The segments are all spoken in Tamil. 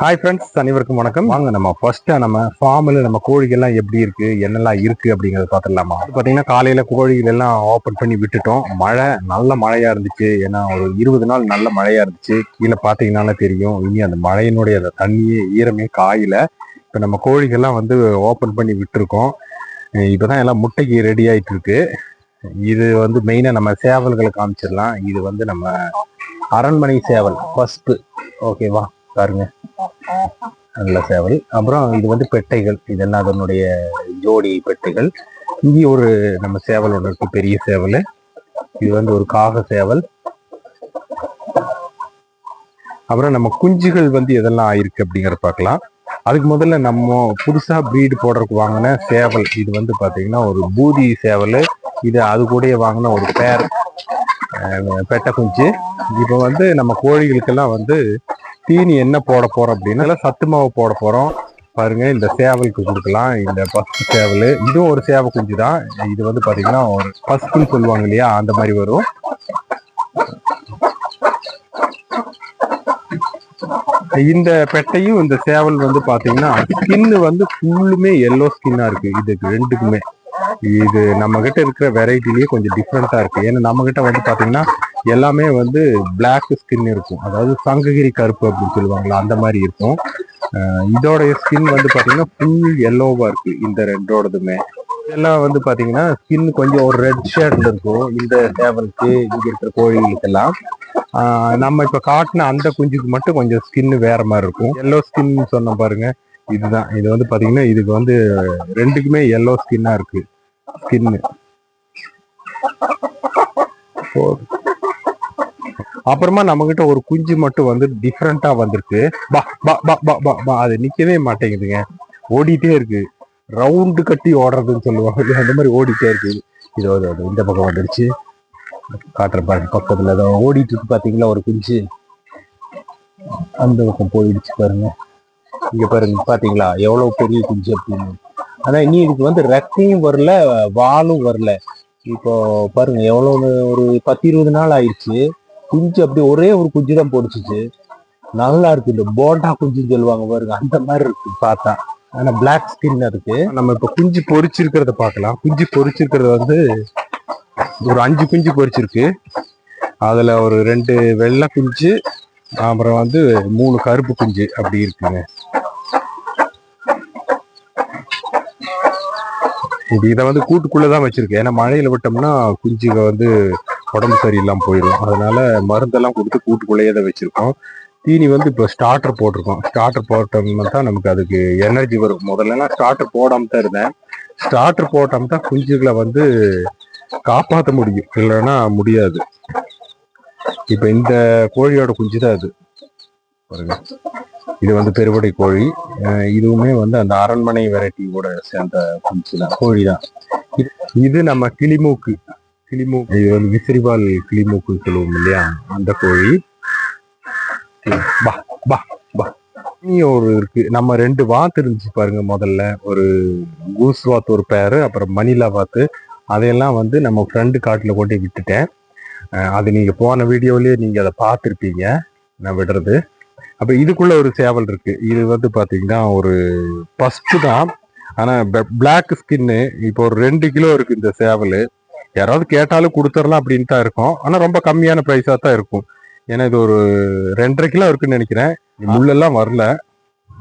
ஹாய் ஃப்ரெண்ட்ஸ் அனைவருக்கும் வணக்கம். வாங்க நம்ம ஃபர்ஸ்ட்டு நம்ம ஃபார்மில் நம்ம கோழிகள்லாம் எப்படி இருக்கு என்னெல்லாம் இருக்கு அப்படிங்கறத பார்த்துடலாமா? அது பார்த்தீங்கன்னா காலையில கோழிகள் எல்லாம் ஓப்பன் பண்ணி விட்டுட்டோம். மழை நல்ல மழையா இருந்துச்சு. ஏன்னா ஒரு இருபது நாள் நல்ல மழையா இருந்துச்சு. கீழே பார்த்தீங்கன்னாலே தெரியும். இனி அந்த மழையினுடைய அந்த தண்ணியே ஈரமே காயில. இப்போ நம்ம கோழிகள்லாம் வந்து ஓப்பன் பண்ணி விட்டுருக்கோம். அஹ் இப்பதான் எல்லாம் முட்டைக்கு ரெடி ஆயிட்டு இருக்கு இது வந்து மெயினாக நம்ம சேவல்களை காமிச்சிடலாம். இது வந்து நம்ம அரண்மனை சேவல் பஸ்பு ஓகேவா பாருங்க. நல்ல சேவல். அப்புறம் இது வந்து பெட்டைகள். இதெல்லாம் அதனுடைய ஜோடி பெட்டைகள். இங்கே ஒரு நம்ம சேவல் ஒன்று இருக்கு பெரிய சேவல். இது வந்து ஒரு காக சேவல். அப்புறம் நம்ம குஞ்சுகள் வந்து எதெல்லாம் ஆயிருக்கு அப்படிங்கிற பார்க்கலாம். அதுக்கு முதல்ல நம்ம புதுசாக பிரீடு போடுறதுக்கு வாங்கின சேவல். இது வந்து பார்த்தீங்கன்னா ஒரு பூதி சேவல். இது அது கூடயே வாங்கின ஒரு பேர் பெட்டை குஞ்சு இப்போ வந்து நம்ம கோழிகளுக்கெல்லாம் வந்து தீனி என்ன போட போறோம் அப்படின்னா சத்து மாவு போட போறோம். பாருங்க இந்த சேவலுக்கு கொடுக்கலாம். இந்த பஸ்ட் சேவல். இதுவும் ஒரு சேவை குஞ்சு தான். இது வந்து பாத்தீங்கன்னா ஒரு பஸ்ட்னு சொல்லுவாங்க இல்லையா அந்த மாதிரி வரும். இந்த பெட்டையும் இந்த சேவல் வந்து பாத்தீங்கன்னா ஸ்கின்னு வந்து ஃபுல்லுமே எல்லோ ஸ்கின்னா இருக்கு. இதுக்கு ரெண்டுக்குமே. இது நம்ம கிட்ட இருக்கிற வெரைட்டிலேயே கொஞ்சம் டிஃப்ரெண்டா இருக்கு. ஏன்னா நம்ம கிட்ட வந்து பாத்தீங்கன்னா எல்லாமே வந்து பிளாக் ஸ்கின் இருக்கும். அதாவது சங்ககிரி கருப்பு அப்படின்னு சொல்லுவாங்களா அந்த மாதிரி இருக்கும். இதோடைய இதோட ஸ்கின் வந்து பார்த்தீங்கன்னா ஃபுல் எல்லோவா இருக்கு இந்த ரெண்டோடதுமே. இதெல்லாம் வந்து பார்த்தீங்கன்னா ஸ்கின் கொஞ்சம் ஒரு ரெட் ஷேட்ல இருக்கும் இந்த சேவலுக்கு இங்கே இருக்கிற கோழிகளுக்கெல்லாம் நம்ம இப்போ காட்டின அந்த குஞ்சுக்கு மட்டும் கொஞ்சம் ஸ்கின் வேற மாதிரி இருக்கும். எல்லோ ஸ்கின் சொன்ன பாருங்க இதுதான். இது வந்து பார்த்தீங்கன்னா இதுக்கு வந்து ரெண்டுக்குமே எல்லோ ஸ்கின்னா இருக்கு ஸ்கின்னு அப்புறமா நம்ம கிட்ட ஒரு குஞ்சு மட்டும் வந்து டிஃப்ரெண்டா வந்திருக்கு. பா பா பா பா பா பா அது நிக்கவே மாட்டேங்குதுங்க. ஓடிட்டே இருக்கு. ரவுண்டு கட்டி ஓடுறதுன்னு சொல்லுவாங்க அந்த மாதிரி ஓடிட்டே இருக்கு. இதோ இதோ, இந்த பக்கம் வந்துருச்சு. காட்டுற பாருங்க பக்கத்துல ஏதோ ஓடிட்டு இருக்கு பாத்தீங்களா ஒரு குஞ்சு? அந்த பக்கம் போயிடுச்சு பாருங்க. இங்க பாருங்க பாத்தீங்களா? எவ்வளவு பெரிய குஞ்சு அப்படின்னு. ஆனா இனி இதுக்கு வந்து ரெக்கையும் வரல வாலும் வரல. இப்போ பாருங்க எவ்வளவு ஒரு பத்து இருபது நாள் ஆயிடுச்சு. குஞ்சு அப்படியே ஒரே ஒரு குஞ்சு தான் பொடிச்சிச்சு. நல்லா இருக்கு இந்த போண்டா குஞ்சுன்னு சொல்லுவாங்க பாருங்க அந்த மாதிரி இருக்கு பார்த்தா. ஆனா பிளாக் ஸ்கின் இருக்கு. நம்ம இப்ப குஞ்சு பொரிச்சிருக்கிறத பார்க்கலாம். குஞ்சு பொரிச்சிருக்கிறது வந்து ஒரு அஞ்சு குஞ்சு பொரிச்சிருக்கு. அதுல ஒரு ரெண்டு வெள்ளை குஞ்சு அப்புறம் வந்து மூணு கருப்பு குஞ்சு அப்படி இருக்குங்க. இது இதை வந்து கூட்டுக்குள்ளதான் வச்சிருக்கு. ஏன்னா மழையில விட்டோம்னா குஞ்சுக வந்து உடம்பு சரியில்லாம போயிடும். அதனால மருந்தெல்லாம் கொடுத்து கூட்டுக்குள்ளேயே தான் வச்சிருக்கோம். தீனி வந்து இப்போ ஸ்டார்டர் போட்டிருக்கோம். ஸ்டார்டர் போட்டோம்னா தான் நமக்கு அதுக்கு எனர்ஜி வரும். முதல்ல ஸ்டார்டர் போடாம தான் இருந்தேன். ஸ்டார்டர் போட்டோம் தான் குஞ்சுகளை வந்து காப்பாற்ற முடியும். இல்லைன்னா முடியாது. இப்போ இந்த கோழியோட குஞ்சு தான் அது. பாருங்க. இது வந்து பெருவடை கோழி. அஹ் இதுவுமே வந்து அந்த அரண்மனை வெரைட்டியோட சேர்ந்த குஞ்சு தான். கோழி தான். இது நம்ம கிளிமூக்கு. கிளிமூக்கு இது வந்து விசிறிவால் கிளிமூக்குன்னு சொல்லுவோம் இல்லையா? அந்த கோழி. பா பா பா. இனி ஒரு இருக்கு. நம்ம ரெண்டு வாத்து இருந்துச்சு பாருங்க முதல்ல. ஒரு கூஸ் வாத்து ஒரு பேரு அப்புறம் மணிலா வாத்து. அதையெல்லாம் வந்து நம்ம ஃப்ரெண்டு காட்டில் கொண்டு விட்டுட்டேன். அது நீங்க போன வீடியோலயே நீங்க அதை பார்த்துருப்பீங்க. நான் விடுறது. அப்ப இதுக்குள்ள ஒரு சேவல் இருக்கு. இது வந்து பாத்தீங்கன்னா ஒரு பஸ்ட் தான். ஆனா பிளாக் ஸ்கின்னு இப்போ ஒரு ரெண்டு கிலோ இருக்கு இந்த சேவல். யாராவது கேட்டாலும் கொடுத்துடலாம் அப்படின்னு தான் இருக்கும். ஆனா ரொம்ப கம்மியான பிரைஸா தான் இருக்கும். ஏன்னா இது ஒரு ரெண்டரை கிலோ இருக்குன்னு நினைக்கிறேன். முள்ளெல்லாம் வரல.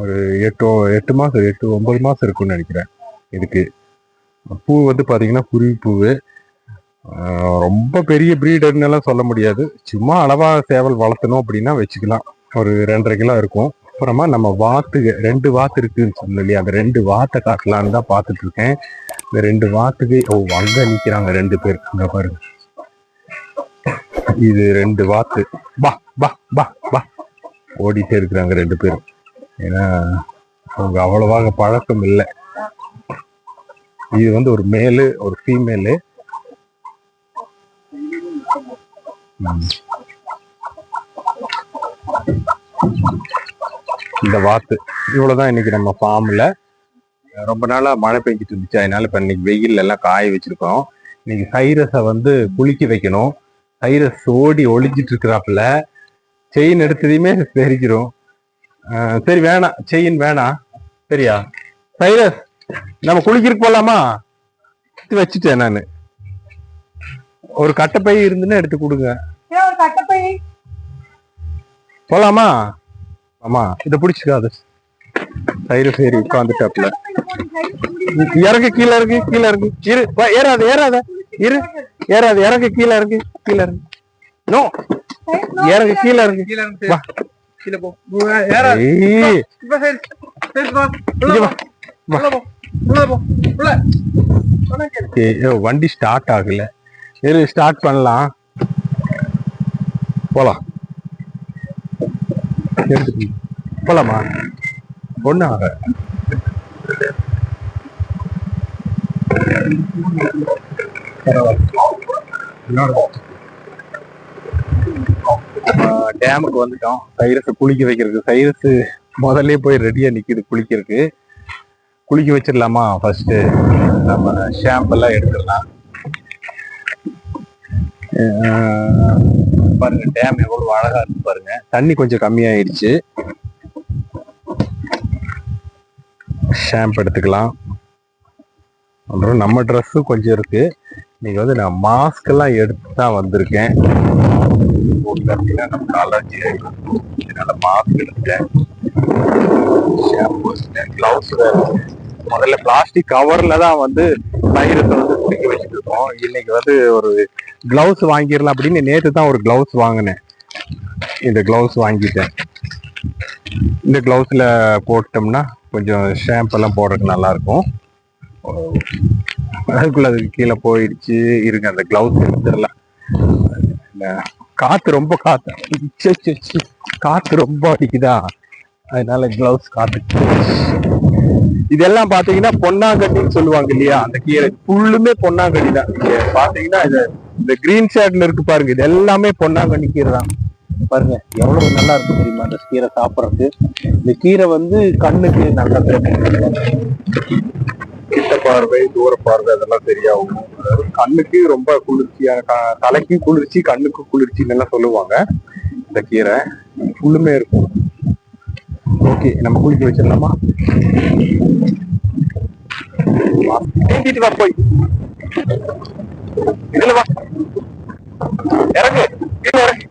ஒரு எட்டு எட்டு மாசம் எட்டு ஒன்பது மாசம் இருக்கும்னு நினைக்கிறேன் இதுக்கு. பூ வந்து பாத்தீங்கன்னா குருவி பூவு. ரொம்ப பெரிய பிரீடர்னு எல்லாம் சொல்ல முடியாது. சும்மா அளவா சேவல் வளர்த்தணும் அப்படின்னா வச்சுக்கலாம். ஒரு ரெண்டரை கிலோ இருக்கும். அப்புறமா நம்ம வாத்து ரெண்டு வாத்து இருக்குன்னு சொன்னோம் இல்லையா? அந்த ரெண்டு வாத்தை காட்டலான்னு தான் பார்த்துட்டு இருக்கேன் இந்த ரெண்டு வாத்துக்கு ஓ அங்க நிக்கிறாங்க ரெண்டு பேர். அங்க பாருங்க. இது ரெண்டு வாத்து. பா பா பா பா ஓடிட்டே இருக்கிறாங்க ரெண்டு பேரும் ஏன்னா அவங்க அவ்வளவாக பழக்கம் இல்லை. இது வந்து ஒரு மேலு ஒரு ஃபீமேலு. இந்த வாத்து. இவ்வளவுதான் இன்னைக்கு நம்ம ஃபார்ம்ல ரொம்ப நாளா மழை பெஞ்சிட்டு இருந்துச்சு. அதனால இப்ப இன்னைக்கு வெயில் எல்லாம் காய வச்சிருக்கோம். இன்னைக்கு சைரஸை வந்து குளிக்க வைக்கணும். சைரஸ் ஓடி ஒளிஞ்சிட்டு இருக்கிறாப்புல. செயின் எடுத்ததையுமே தெரிக்கிறோம் சரி வேணாம். செயின் வேணாம். சரியா? சைரஸ் நம்ம குளிக்கிறதுக்கு போலாமா? வச்சுட்டேன் நானு. ஒரு கட்டைப்பை இருந்துன்னு எடுத்து கொடுங்க. போலாமா? ஆமா இத பிடிச்சிக்காது. சைரஸ் ஏறி உட்காந்துட்டாப்ல இறங்கு கீழே இறங்கு கீழே இறங்கு. இரு ஏறாத ஏறாத. இரு ஏறாத இறங்கு கீழே இறங்கு கீழே இறங்கு. நோ. இறங்கு கீழே இறங்கு. கீழ போ. சரி சரி வண்டி ஸ்டார்ட் ஆகல. இரு ஸ்டார்ட் பண்ணலாம். போலாம். எடுத்துட்டு போலாமா? ஒண்ணு டேமுக்கு வந்துட்டோம். சைரஸை குளிக்க வைக்கிறதுக்கு. சைரஸ் முதல்ல போய் ரெடியாக நிற்கிது குளிக்கிறதுக்கு. குளிக்க வச்சிடலாமா ஃபர்ஸ்ட்டு நம்ம ஷாம்பெல்லாம் எடுத்துடலாம். பாருங்க டேம் எவ்வளவு அழகா இருக்கு பாருங்க. தண்ணி கொஞ்சம் கம்மியாயிடுச்சு. ஷாம்ப் எடுத்துக்கலாம். அப்புறம் நம்ம ட்ரெஸ்ஸும் கொஞ்சம் இருக்கு. இன்னைக்கு வந்து நான் மாஸ்க் எல்லாம் எடுத்து தான் வந்திருக்கேன். அப்படின்னா நமக்கு அலர்ஜி ஆயிடும் அதனால மாஸ்க் எடுத்துட்டேன் ஷாம்பு கிளவுஸ் முதல்ல பிளாஸ்டிக் கவர்ல தான் வந்து பயிரத்தை வந்து குடிக்க வச்சுட்டு இருக்கோம் இன்னைக்கு வந்து ஒரு கிளவுஸ் வாங்கிடலாம் அப்படின்னு நேற்று தான் ஒரு கிளவுஸ் வாங்கினேன். இந்த கிளவுஸ் வாங்கிட்டேன். இந்த கிளவுஸில் போட்டோம்னா கொஞ்சம் ஷாம்பெல்லாம் போடுறதுக்கு நல்லாயிருக்கும். அதுக்குள்ள அதுக்கு கீழே போயிடுச்சு. இருங்க அந்த கிளவுஸ் எடுத்துடலாம். காற்று ரொம்ப காற்று காற்று ச்சே, ரொம்ப அடிக்குதா? அதனால கிளவுஸ் காற்று இதெல்லாம் பாத்தீங்கன்னா பொன்னாங்கட்டின்னு சொல்லுவாங்க இல்லையா? அந்த கீரை. ஃபுல்லுமே பொன்னாங்கட்டி தான். நீங்க பாத்தீங்கன்னா இது இந்த கிரீன் ஷேட்ல இருக்கு பாருங்க. இது எல்லாமே பொன்னாங்கண்ணி கீரை தான். பாருங்க எவ்வளவு நல்லா இருக்கு தெரியுமா? அந்த கீரை சாப்பிடறதுக்கு. இந்த கீரை வந்து கண்ணுக்கு நல்லது கிட்ட பார்வை தூர பார்வை அதெல்லாம் சரியாகும் அதாவது கண்ணுக்கு ரொம்ப குளிர்ச்சியான க- தலைக்கு குளிர்ச்சி கண்ணுக்கு குளிர்ச்சின்னு எல்லாம் சொல்லுவாங்க. இந்த கீரை ஃபுல்லுமே இருக்கும். ஓகே நம்ம குளிக்க வச்சிடலாமா? வா. வா போய். இதுல வா. இறங்கு. இறங்கு.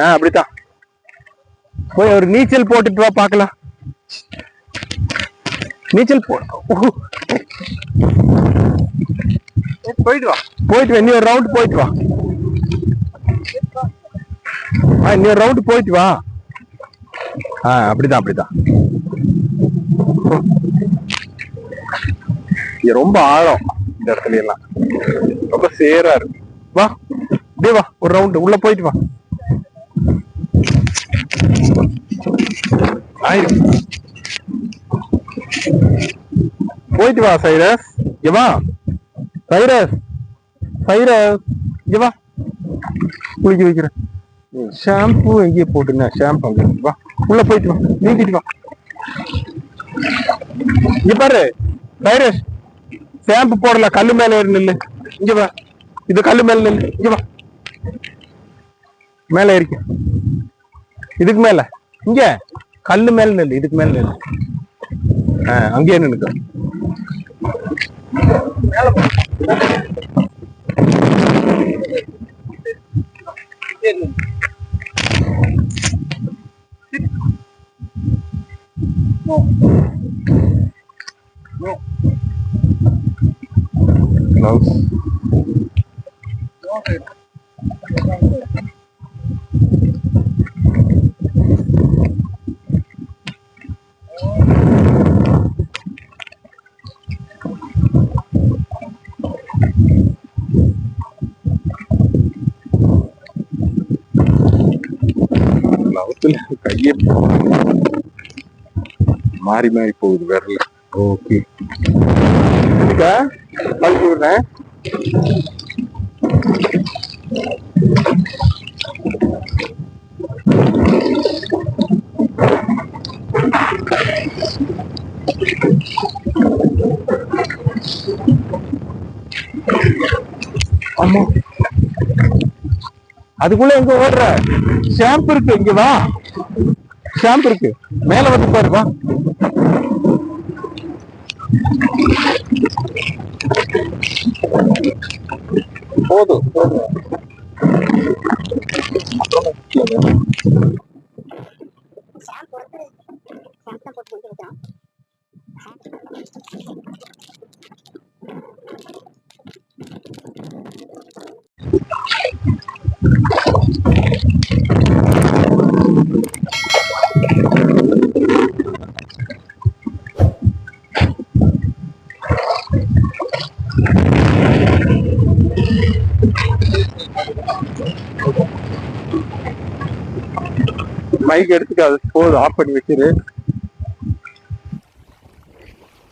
ஆ அப்படித்தான். போய் ஒரு நீச்சல் போட்டுட்டு வா பார்க்கலாம். நீச்சல் போ போயிட்டு வா. போயிட்டு வா நீ ஒரு ரவுண்ட் போயிட்டு வா. ஆ ஒரு ரவுண்ட் போயிட்டு வா. ஆ அப்படிதான் அப்படிதான் இது ரொம்ப ஆழம் இந்த இடத்துல எல்லாம். ரொம்ப சேரா இருக்கு. வா அப்படியே வா ஒரு ரவுண்ட் உள்ள போயிட்டு வா. ஆயிரும். போயிட்டு வா சைரஸ். இங்க வா. சைரஸ். சைரஸ் வா. குளிக்க வைக்கிறேன். ஷாம்பு எங்கேயே போட்டுங்க ஷாம்பு அங்க. வா உள்ள போயிட்டு வா நீந்திட்டு வா. இங்க பாரு சைரஸ். டேம்ப் போடல கல்லு மேல ஏறி நில்லு. இங்க வா. இது கல்லு மேல நில்லு. இங்க வா. மேல ஏறிக்க. இதுக்கு மேல. இங்க. கல்லு மேல நில்லு. இதுக்கு மேல நில்லு. ஆஹ் அங்கேயே நின்னுக்க gloves கிளவுஸ்ல கையே மாறி மாறி போகுது விரல ஓகே இருக்கா கழட்டி விடுறேன் ஆமா. அதுக்குள்ள எங்க ஓடுற? ஷாம்பு இருக்கு இங்க வா. ஷாம்பு இருக்கு. மேல வந்து பாரு வா போதும் போதும் ஷாம்பு போட்டு ஷாம்பு தான் போட்டு கொண்டு வைக்கிறோம் மைக் எடுத்துக்காது போதும் ஆஃப் பண்ணி வச்சிரு.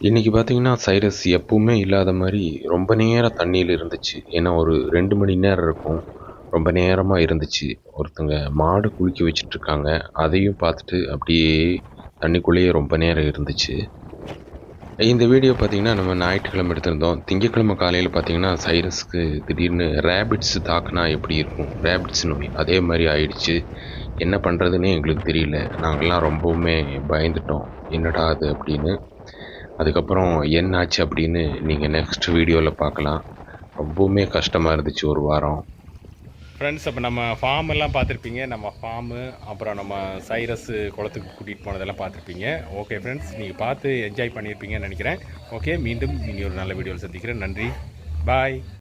இன்னைக்கு பார்த்தீங்கன்னா சைரஸ் எப்பவுமே இல்லாத மாதிரி ரொம்ப நேரம் தண்ணியில் இருந்துச்சு. ஏன்னா ஒரு ரெண்டு மணி நேரம் இருக்கும். ரொம்ப நேரமாக இருந்துச்சு. ஒருத்தங்க மாடு குளிக்க வச்சுட்டு இருக்காங்க. அதையும் பார்த்துட்டு அப்படியே தண்ணிக்குள்ளேயே ரொம்ப நேரம் இருந்துச்சு. இந்த வீடியோ பார்த்தீங்கன்னா நம்ம ஞாயிற்றுக்கிழமை எடுத்திருந்தோம். திங்கக்கிழமை காலையில் பார்த்தீங்கன்னா சைரஸ்க்கு திடீர்னு ரேபிட்ஸ் தாக்குனா எப்படி இருக்கும்? ரேபிட்ஸ் நோய். அதே மாதிரி ஆயிடுச்சு. என்ன பண்ணுறதுன்னே எங்களுக்கு தெரியல. நாங்கள்லாம் ரொம்பவுமே பயந்துட்டோம். என்னடா அது அப்படின்னு. அதுக்கப்புறம் என்னாச்சு அப்படின்னு நீங்கள் நெக்ஸ்ட் வீடியோவில் பார்க்கலாம். ரொம்பவுமே கஷ்டமாக இருந்துச்சு ஒரு வாரம். ஃப்ரெண்ட்ஸ் அப்போ நம்ம ஃபார்ம் எல்லாம் பார்த்துருப்பீங்க. நம்ம ஃபார்மு அப்புறம் நம்ம சைரஸ் குளத்துக்கு கூட்டிகிட்டு போனதெல்லாம் பார்த்துருப்பீங்க. ஓகே ஃப்ரெண்ட்ஸ் நீங்கள் பார்த்து என்ஜாய் பண்ணியிருப்பீங்கன்னு நினைக்கிறேன். ஓகே மீண்டும் இனி ஒரு நல்ல வீடியோவில் சந்திக்கிறேன். நன்றி. பாய்